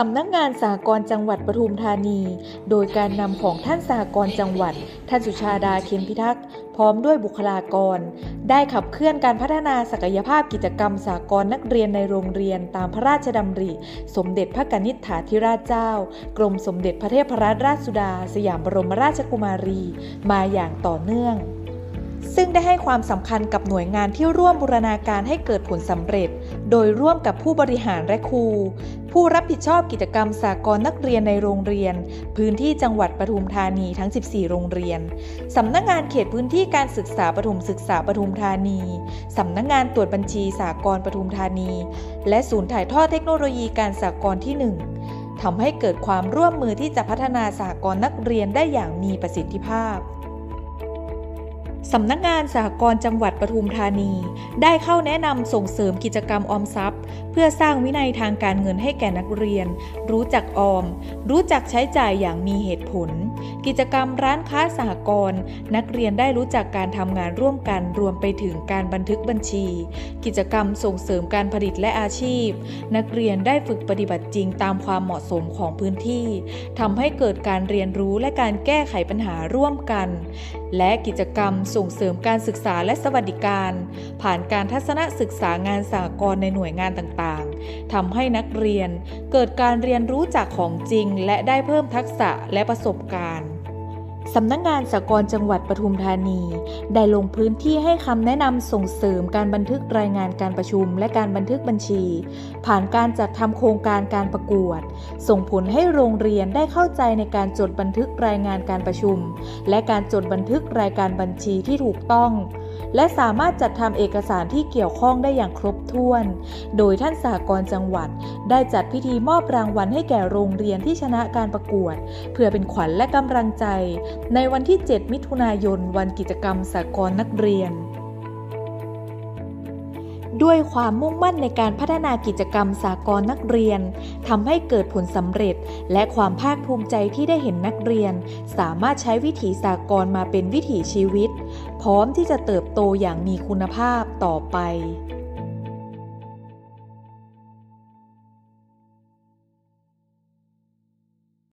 สำนักงานสหกรณ์จังหวัดปทุมธานี โดยการนำของท่านสหกรณ์จังหวัด ท่านสุชาดาเข็มพิทักษ์พร้อมด้วยบุคลากร ได้ขับเคลื่อนการพัฒนาศักยภาพกิจกรรมสหกรณ์นักเรียนในโรงเรียนตามพระราชดำริ สมเด็จพระกนิษฐาธิราชเจ้า กรมสมเด็จพระเทพรัตนราชสุดา สยามบรมราชกุมารี มาอย่างต่อเนื่องซึ่งได้ให้ความสำคัญกับหน่วยงานที่ร่วมบูรณาการให้เกิดผลสำเร็จ โดยร่วมกับผู้บริหารและครู ผู้รับผิดชอบกิจกรรมสากลนักเรียนในโรงเรียน พื้นที่จังหวัดปทุมธานีทั้ง 14 โรงเรียน สำนักงานเขตพื้นที่การศึกษาปทุมศึกษาปทุมธานี สำนักงานตรวจบัญชีสากลปทุมธานี และศูนย์ถ่ายทอดเทคโนโลยีการสากลที่ 1ทำให้เกิดความร่วมมือที่จะพัฒนาสากลนักเรียนได้อย่างมีประสิทธิภาพ สำนักงานสหกรณ์จังหวัดปทุมธานี ได้เข้าแนะนำส่งเสริมกิจกรรมออมทรัพย์ เพื่อสร้างวินัยทางการเงินให้แก่นักเรียน รู้จักออม รู้จักใช้จ่ายอย่างมีเหตุผล กิจกรรมร้านค้าสหกรณ์นักเรียนได้รู้จักการทำงานร่วมกันรวมไปถึงการบันทึกบัญชี กิจกรรมส่งเสริมการผลิตและอาชีพ นักเรียนได้ฝึกปฏิบัติจริงตามความเหมาะสมของพื้นที่ทำให้เกิดการเรียนรู้และการแก้ไขปัญหาร่วมกัน และกิจกรรมส่งเสริมการศึกษาและสวัสดิการ ผ่านการทัศนศึกษางานสากลในหน่วยงานต่างๆทำให้นักเรียนเกิดการเรียนรู้จากของจริง และได้เพิ่มทักษะและประสบการณ์ สำนักงงานสหกรจังหวัดปทุมธานี ได้ลงพื้นที่ให้คำแนะนำส่งเสริมการบันทึกรายงานการประชุม และการบันทึกบัญชี ผ่านการจัดทำโครงการการประกวด ส่งผลให้โรงเรียนได้เข้าใจในการจดบันทึกรายงานการประชุม และการจดบันทึกรายการบัญชีที่ถูกต้อง และสามารถจัดทำเอกสารที่เกี่ยวข้องได้อย่างครบถ้วน โดยท่านสหกรณ์จังหวัด ได้จัดพิธีมอบรางวัลให้แก่โรงเรียนที่ชนะการประกวด เพื่อเป็นขวัญและกำลังใจ ในวันที่ 7 มิถุนายน วันกิจกรรมสากรนักเรียน ด้วยความมุ่งมั่นในการพัฒนากิจกรรมสากลนักเรียนทำให้เกิดผลสำเร็จ และความภาคภูมิใจที่ได้เห็นนักเรียน สามารถใช้วิถีสากลมาเป็นวิถีชีวิต พร้อมที่จะเติบโตอย่างมีคุณภาพต่อไป